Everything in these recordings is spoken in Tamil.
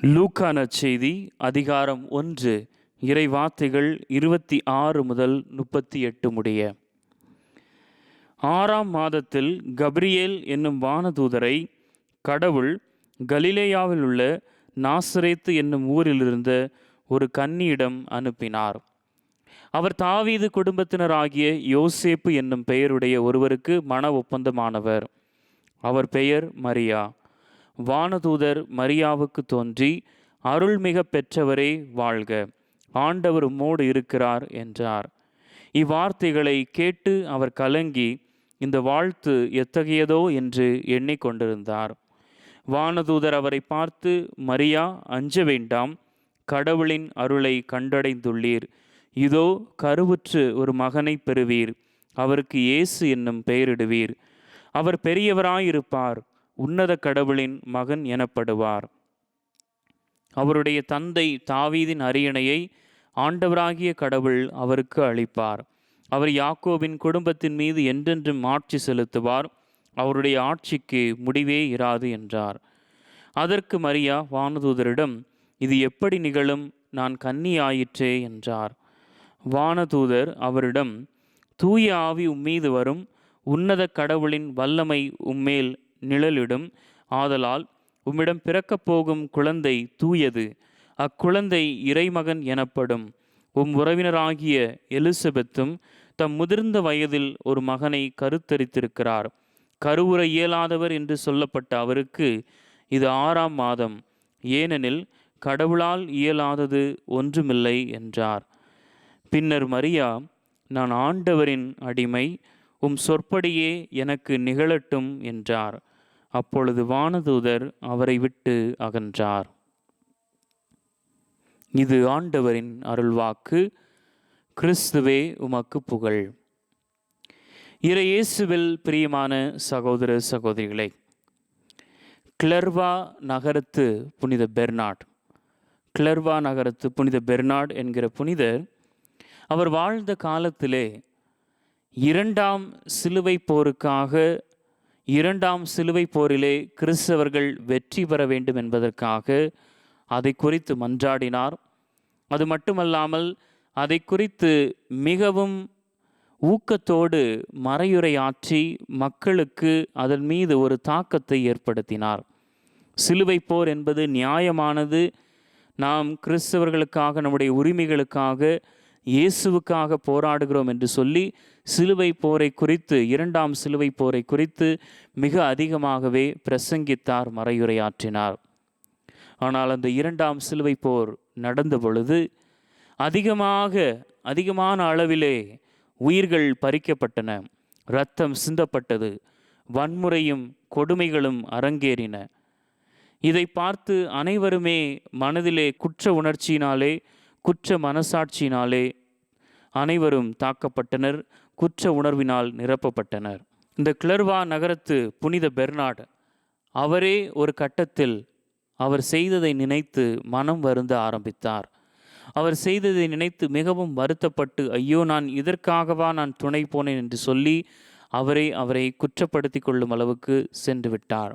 லூக்கான செய்தி அதிகாரம் ஒன்று இறை வார்த்தைகள் இருபத்தி ஆறு முதல் முப்பத்தி எட்டு முடிய. ஆறாம் மாதத்தில் கப்ரியேல் என்னும் வானதூதரை கடவுள் கலிலேயாவில் உள்ள நாசரேத்து என்னும் ஊரிலிருந்த ஒரு கன்னியிடம் அனுப்பினார். அவர் தாவீது குடும்பத்தினராகிய யோசேப்பு என்னும் பெயருடைய ஒருவருக்கு மன ஒப்பந்தமானவர். அவர் பெயர் மரியா. வானதூதர் மரியாவுக்கு தோன்றி அருள்மிக பெற்றவரே வாழ்க ஆண்டவர் உம்மோடு இருக்கிறார் என்றார். இவ்வார்த்தைகளை கேட்டு அவர் கலங்கி இந்த வாழ்த்து எத்தகையதோ என்று எண்ணிக்கொண்டிருந்தார் வானதூதர் அவரை பார்த்து மரியா அஞ்ச வேண்டாம் கடவுளின் அருளை கண்டடைந்துள்ளீர். இதோ கருவுற்று ஒரு மகனை பெறுவீர். அவருக்கு இயேசு என்னும் பெயரிடுவீர். அவர் பெரியவராயிருப்பார். உன்னத கடவுளின் மகன் எனப்படுவார். அவருடைய தந்தை தாவீதின் அரியணையை ஆண்டவராகிய கடவுள் அவருக்கு அளிப்பார். அவர் யாக்கோவின் குடும்பத்தின் மீது என்றென்றும் ஆட்சி செலுத்துவார். அவருடைய ஆட்சிக்கு முடிவே இராது என்றார். அதற்கு மரியா வானதூதரிடம் இது எப்படி நிகழும்? நான் கன்னி ஆயிற்றே என்றார். வானதூதர் அவரிடம் தூய ஆவி உம்மீது வரும். உன்னத கடவுளின் வல்லமை உம்மேல் நிழலிடும் ஆதலால் உம்மிடம் பிறக்கப் போகும் குழந்தை தூயது. அக்குழந்தை இறைமகன் எனப்படும் உம் உறவினராகிய எலிசபெத்தும் தம் முதிர்ந்த வயதில் ஒரு மகனை கருத்தரித்திருக்கிறார். கருவுற இயலாதவர் என்று சொல்லப்பட்ட அவருக்கு இது ஆறாம் மாதம். ஏனெனில் கடவுளால் இயலாதது ஒன்றுமில்லை என்றார். பின்னர் மரியா நான் ஆண்டவரின் அடிமை உம் சொற்படியே எனக்கு நிகழட்டும் என்றார். அப்பொழுது வானதூதர் அவரை விட்டு அகன்றார். இது ஆண்டவரின் அருள்வாக்கு. கிறிஸ்துவே உமக்கு புகழ். இறையேசுவில் பிரியமான சகோதர சகோதரிகளே கிளர்வா நகரத்து புனித பெர்னாட் கிளர்வா நகரத்து புனித பெர்னாட் என்கிற புனிதர் அவர் வாழ்ந்த காலத்திலே இரண்டாம் சிலுவை போருக்காக இரண்டாம் சிலுவை போரிலே கிறிஸ்தவர்கள் வெற்றி பெற வேண்டும் என்பதற்காக அதை குறித்து மன்றாடினார். அது மட்டுமல்லாமல் அதை குறித்து மிகவும் ஊக்கத்தோடு மறையுரையாற்றி மக்களுக்கு அதன் மீது ஒரு தாக்கத்தை ஏற்படுத்தினார். சிலுவை போர் என்பது நியாயமானது. நாம் கிறிஸ்தவர்களுக்காக நம்முடைய உரிமைகளுக்காக இயேசுவுக்காக போராடுகிறோம் என்று சொல்லி சிலுவை போரை குறித்து இரண்டாம் சிலுவை போரை குறித்து மிக அதிகமாகவே பிரசங்கித்தார் மறையுரையாற்றினார். ஆனால் அந்த இரண்டாம் சிலுவை போர் நடந்த பொழுது அதிகமாக அதிகமான அளவிலே உயிர்கள் பறிக்கப்பட்டன இரத்தம் சிந்தப்பட்டது வன்முறையும் கொடுமைகளும் அரங்கேறின. இதை பார்த்து அனைவருமே மனதிலே குற்ற உணர்ச்சியினாலே குற்ற மனசாட்சியினாலே அனைவரும் தாக்கப்பட்டனர் குற்ற உணர்வினால் நிரப்பப்பட்டனர். இந்த கிளர்வா நகரத்து புனித பெர்னாட் அவரே ஒரு கட்டத்தில் அவர் செய்ததை நினைத்து மனம் வருந்த ஆரம்பித்தார். அவர் செய்ததை நினைத்து மிகவும் வருத்தப்பட்டு ஐயோ நான் இதற்காகவா நான் துணை போனேன்? என்று சொல்லி அவரை அவரை குற்றப்படுத்தி கொள்ளும் அளவுக்கு சென்று விட்டார்.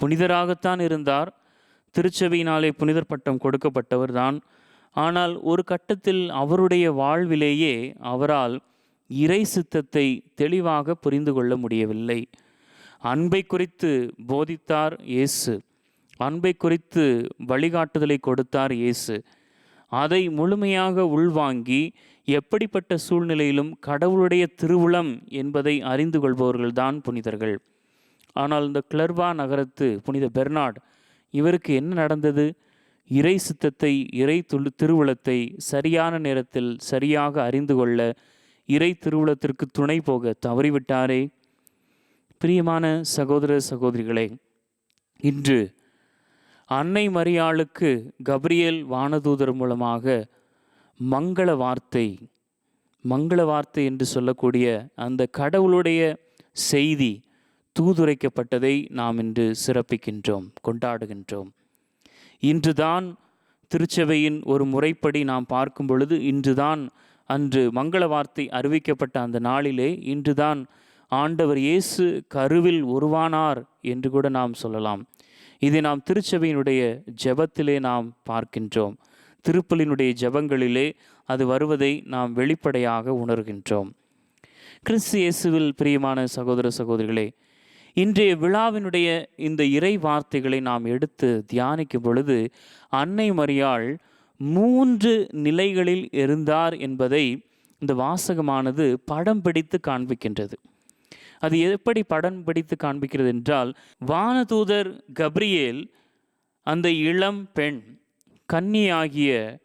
புனிதராகத்தான் இருந்தார். திருச்சபையினாலே புனிதர் பட்டம் கொடுக்கப்பட்டவர் தான் ஆனால் ஒரு கட்டத்தில் அவருடைய வாழ்விலேயே அவரால் இறை சித்தத்தை தெளிவாக புரிந்து கொள்ள முடியவில்லை. அன்பை குறித்து போதித்தார் இயேசு. அன்பை குறித்து வழிகாட்டுதலை கொடுத்தார் இயேசு. அதை முழுமையாக உள்வாங்கி எப்படிப்பட்ட சூழ்நிலையிலும் கடவுளுடைய திருவுளம் என்பதை அறிந்து கொள்பவர்கள்தான் புனிதர்கள். ஆனால் இந்த கிளர்வா நகரத்து புனித பெர்னாட் இவருக்கு என்ன நடந்தது? இறை சித்தத்தை இறை துளு திருவுளத்தை சரியான நேரத்தில் சரியாக அறிந்து கொள்ள இறை திருவுளத்திற்கு துணை போக தவறிவிட்டாரே. பிரியமான சகோதர சகோதரிகளே இன்று அன்னை மரியாளுக்கு கப்ரியேல் வானதூதர் மூலமாக மங்கள வார்த்தை மங்கள வார்த்தை என்று சொல்லக்கூடிய அந்த கடவுளுடைய செய்தி தூதுரைக்கப்பட்டதை நாம் இன்று சிறப்பிக்கின்றோம் கொண்டாடுகின்றோம். இன்றுதான் திருச்சபையின் ஒரு முறைப்படி நாம் பார்க்கும் பொழுது இன்றுதான் அன்று மங்கள வார்த்தை அறிவிக்கப்பட்ட அந்த நாளிலே இன்றுதான் ஆண்டவர் இயேசு கருவில் உருவானார் என்று கூட நாம் சொல்லலாம். இதை நாம் திருச்சபையினுடைய ஜெபத்திலே நாம் பார்க்கின்றோம். திருப்பலினுடைய ஜெபங்களிலே அது வருவதை நாம் வெளிப்படையாக உணர்கின்றோம். கிறிஸ்து இயேசுவில் பிரியமான சகோதர சகோதரிகளே இன்றைய விழாவினுடைய இந்த இறை வார்த்தைகளை நாம் எடுத்து தியானிக்கும் பொழுது அன்னை மரியாள் மூன்று நிலைகளில் இருந்தார் என்பதை இந்த வாசகமானது படம் பிடித்து காண்பிக்கின்றது. அது எப்படி படம் பிடித்து காண்பிக்கிறது என்றால் வானதூதர் கப்ரியேல் அந்த இளம் பெண் கன்னியாகிய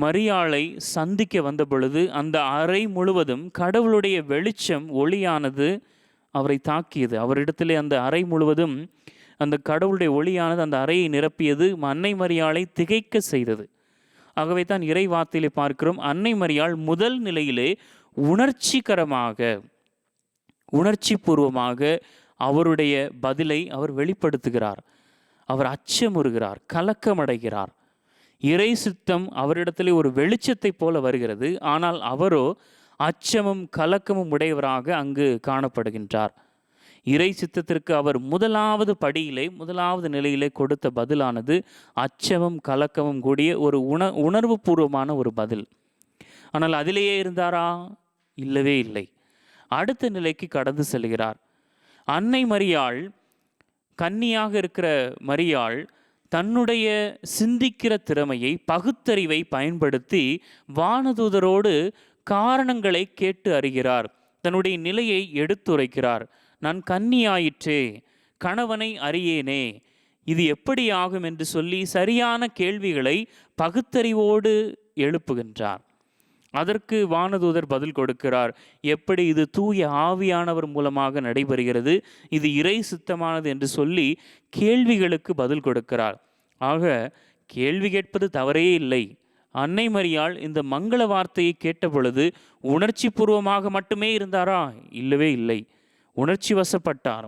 மரியாளை சந்திக்க வந்த பொழுது அந்த அறை முழுவதும் கடவுளுடைய வெளிச்சம் ஒளியானது அவரை தாக்கியது. அவரிடத்திலே அந்த அறை முழுவதும் அந்த கடவுளுடைய ஒளியானது அந்த அறையை நிரப்பியது. அன்னை மரியாளை திகைக்க செய்தது. ஆகவே தான் இறை வார்த்தையிலே பார்க்கிறோம் அன்னை மரியாள் முதல் நிலையிலே உணர்ச்சிகரமாக உணர்ச்சி பூர்வமாக அவருடைய பதிலை அவர் வெளிப்படுத்துகிறார். அவர் அச்சமுறுகிறார் கலக்கமடைகிறார். இறை சித்தம் அவரிடத்திலே ஒரு வெளிச்சத்தைப் போல வருகிறது. ஆனால் அவரோ அச்சமும் கலக்கமும் உடையவராக அங்கு காணப்படுகின்றார். இறை சித்தத்திற்கு அவர் முதலாவது படியிலே முதலாவது நிலையிலே கொடுத்த பதிலானது அச்சமும் கலக்கமும் கூடிய ஒரு உண உணர்வு பூர்வமான ஒரு பதில். ஆனால் அதிலேயே இருந்தாரா? இல்லவே இல்லை. அடுத்த நிலைக்கு கடந்து செல்கிறார். அன்னை மரியாள் கன்னியாக இருக்கிற மரியாள் தன்னுடைய சிந்திக்கிற திறமையை பகுத்தறிவை பயன்படுத்தி வானதூதரோடு காரணங்களை கேட்டு அறிகிறார். தன்னுடைய நிலையை எடுத்துரைக்கிறார். நான் கன்னியாயிற்றே கணவனை அறியேனே. இது எப்படி ஆகும்? என்று சொல்லி சரியான கேள்விகளை பகுத்தறிவோடு எழுப்புகின்றார். அதற்கு வானதூதர் பதில் கொடுக்கிறார். எப்படி இது தூய ஆவியானவர் மூலமாக நடைபெறுகிறது? இது இறை சித்தமானது என்று சொல்லி கேள்விகளுக்கு பதில் கொடுக்கிறார். ஆக கேள்வி கேட்பது தவறே இல்லை. அன்னை மரியாள் இந்த மங்கள வார்த்தையை கேட்ட பொழுது உணர்ச்சி பூர்வமாக மட்டுமே இருந்தாரா? இல்லவே இல்லை. உணர்ச்சி வசப்பட்டார்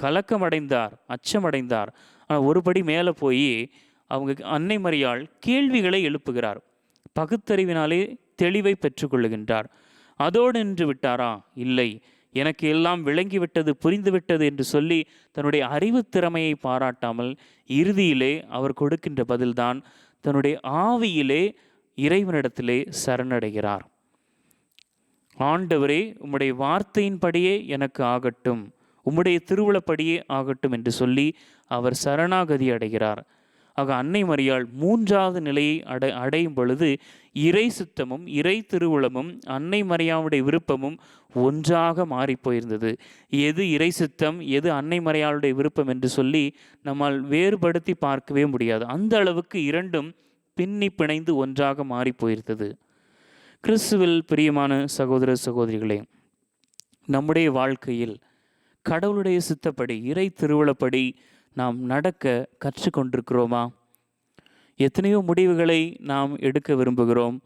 கலக்கமடைந்தார் அச்சமடைந்தார். ஆனால் ஒருபடி மேலே போய் அவங்க அன்னை மரியாள் கேள்விகளை எழுப்புகிறார். பகுத்தறிவினாலே தெளிவை பெற்றுக்கொள்ளுகின்றார். அதோடு நின்று விட்டாரா? இல்லை. எனக்கு எல்லாம் விளங்கிவிட்டது புரிந்துவிட்டது என்று சொல்லி தன்னுடைய அறிவு திறமையை பாராட்டாமல் இறுதியிலே அவர் கொடுக்கின்ற பதில்தான் தன்னுடைய ஆவியிலே இறைவனிடத்திலே சரணடைகிறார். ஆண்டவரே உம்முடைய வார்த்தையின்படியே எனக்கு ஆகட்டும். உம்முடைய திருவுளப்படியே ஆகட்டும் என்று சொல்லி அவர் சரணாகதி அடைகிறார். ஆக அன்னை மரியாள் மூன்றாவது நிலையை அடை அடையும் பொழுது இறை சுத்தமும் இறை திருவுளமும் அன்னை மரியாவுடைய விருப்பமும் ஒன்றாக மாறிப்போயிருந்தது எது இறை சுத்தம் எது அன்னை மரியாளுடைய விருப்பம் என்று சொல்லி நம்மால் வேறுபடுத்தி பார்க்கவே முடியாது. அந்த அளவுக்கு இரண்டும் பின்னி பிணைந்து ஒன்றாக மாறிப்போயிருந்தது கிறிஸ்துவில் பிரியமான சகோதர சகோதரிகளே நம்முடைய வாழ்க்கையில் கடவுளுடைய சித்தப்படி இறை திருவிழப்படி நாம் நடக்க கற்றுக்கொண்டிருக்கிறோமா? எத்தனையோ முடிவுகளை நாம் எடுக்க விரும்புகிறோம்.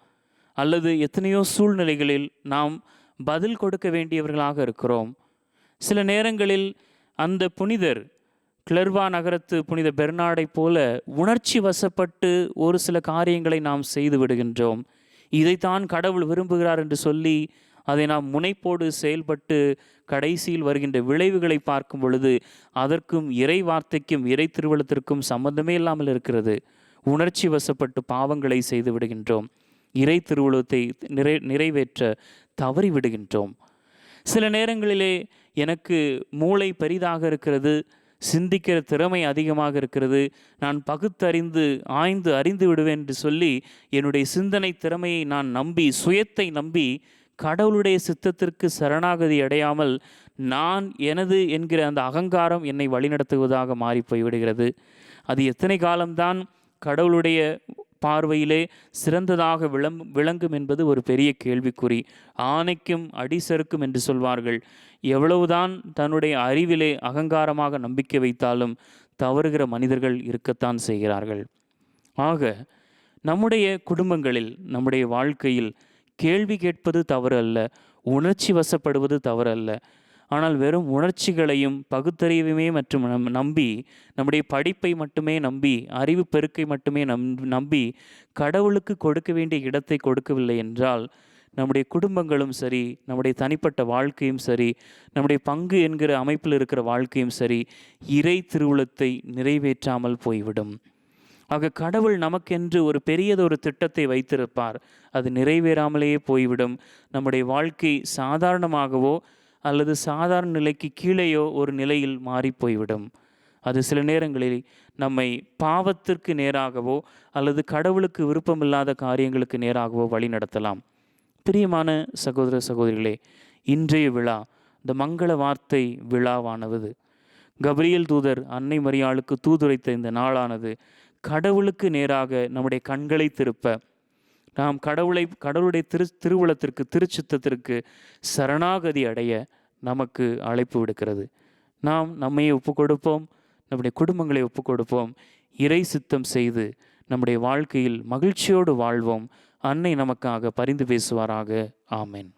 அல்லது எத்தனையோ சூழ்நிலைகளில் நாம் பதில் கொடுக்க வேண்டியவர்களாக இருக்கிறோம். சில நேரங்களில் அந்த புனிதர் கிளர்வா நகரத்து புனித பெர்னாடை போல உணர்ச்சி வசப்பட்டு ஒரு சில காரியங்களை நாம் செய்து விடுகின்றோம். இதைத்தான் கடவுள் விரும்புகிறார் என்று சொல்லி அதை நாம் முனைப்போடு செயல்பட்டு கடைசியில் வருகின்ற விளைவுகளை பார்க்கும் பொழுது அதற்கும் இறை வார்த்தைக்கும் இறை திருவள்ளத்திற்கும் சம்பந்தமே இல்லாமல் இருக்கிறது. உணர்ச்சி வசப்பட்டு பாவங்களை செய்து விடுகின்றோம். இறை திருவுளத்தை நிறை நிறைவேற்ற தவறி விடுகின்றோம். சில நேரங்களிலே எனக்கு மூளை பெரிதாக இருக்கிறது சிந்திக்கிற திறமை அதிகமாக இருக்கிறது நான் பகுத்தறிந்து ஆய்ந்து அறிந்து விடுவேன் என்று சொல்லி என்னுடைய சிந்தனை திறமையை நான் நம்பி சுயத்தை நம்பி கடவுளுடைய சித்தத்திற்கு சரணாகதி அடையாமல் நான் எனது என்கிற அந்த அகங்காரம் என்னை வழிநடத்துவதாக மாறி போய்விடுகிறது அது எத்தனை காலம்தான் கடவுளுடைய பார்வையிலே சிறந்ததாக விளம் விளங்கும் என்பது ஒரு பெரிய கேள்விக்குறி. ஆணைக்கும் அடிசறுக்கும் என்று சொல்வார்கள். எவ்வளவுதான் தன்னுடைய அறிவிலே அகங்காரமாக நம்பிக்கை வைத்தாலும் தவறுகிற மனிதர்கள் இருக்கத்தான் செய்கிறார்கள். ஆக நம்முடைய குடும்பங்களில் நம்முடைய வாழ்க்கையில் கேள்வி கேட்பது தவறு அல்ல உணர்ச்சி வசப்படுவது தவறு அல்ல ஆனால் வெறும் உணர்ச்சிகளையும் பகுத்தறிவையுமே மற்றும் நம் நம்பி நம்முடைய படிப்பை மட்டுமே நம்பி அறிவு பெருக்கை மட்டுமே நம் நம்பி கடவுளுக்கு கொடுக்க வேண்டிய இடத்தை கொடுக்கவில்லை என்றால் நம்முடைய குடும்பங்களும் சரி நம்முடைய தனிப்பட்ட வாழ்க்கையும் சரி நம்முடைய பங்கு என்கிற அமைப்பில் இருக்கிற வாழ்க்கையும் சரி இறை திருவுளத்தை நிறைவேற்றாமல் போய்விடும். ஆக கடவுள் நமக்கென்று ஒரு பெரியதொரு திட்டத்தை வைத்திருப்பார். அது நிறைவேறாமலேயே போய்விடும். நம்முடைய வாழ்க்கை சாதாரணமாகவோ அல்லது சாதாரண நிலைக்கு கீழேயோ ஒரு நிலையில் மாறி போய்விடும் அது சில நேரங்களில் நம்மை பாவத்திற்கு நேராகவோ அல்லது கடவுளுக்கு விருப்பமில்லாத காரியங்களுக்கு நேராகவோ வழி நடத்தலாம். பிரியமான சகோதர சகோதரிகளே இன்றைய விழா இந்த மங்கள வார்த்தை விழாவானது. கபிரியல் தூதர் அன்னை மரியாளுக்கு தூதுரைத்த இந்த நாளானது கடவுளுக்கு நேராக நம்முடைய கண்களை திருப்ப. நாம் கடவுளை கடவுளுடைய திரு திருவுளத்திற்கு திருச்சித்தத்திற்கு சரணாகதி அடைய நமக்கு அழைப்பு விடுக்கிறது. நாம் நம்மையே ஒப்பு கொடுப்போம் நம்முடைய குடும்பங்களை ஒப்பு கொடுப்போம். இறை சித்தம் செய்து நம்முடைய வாழ்க்கையில் மகிழ்ச்சியோடு வாழ்வோம். அன்னை நமக்காக பரிந்து பேசுவாராக. ஆமென்.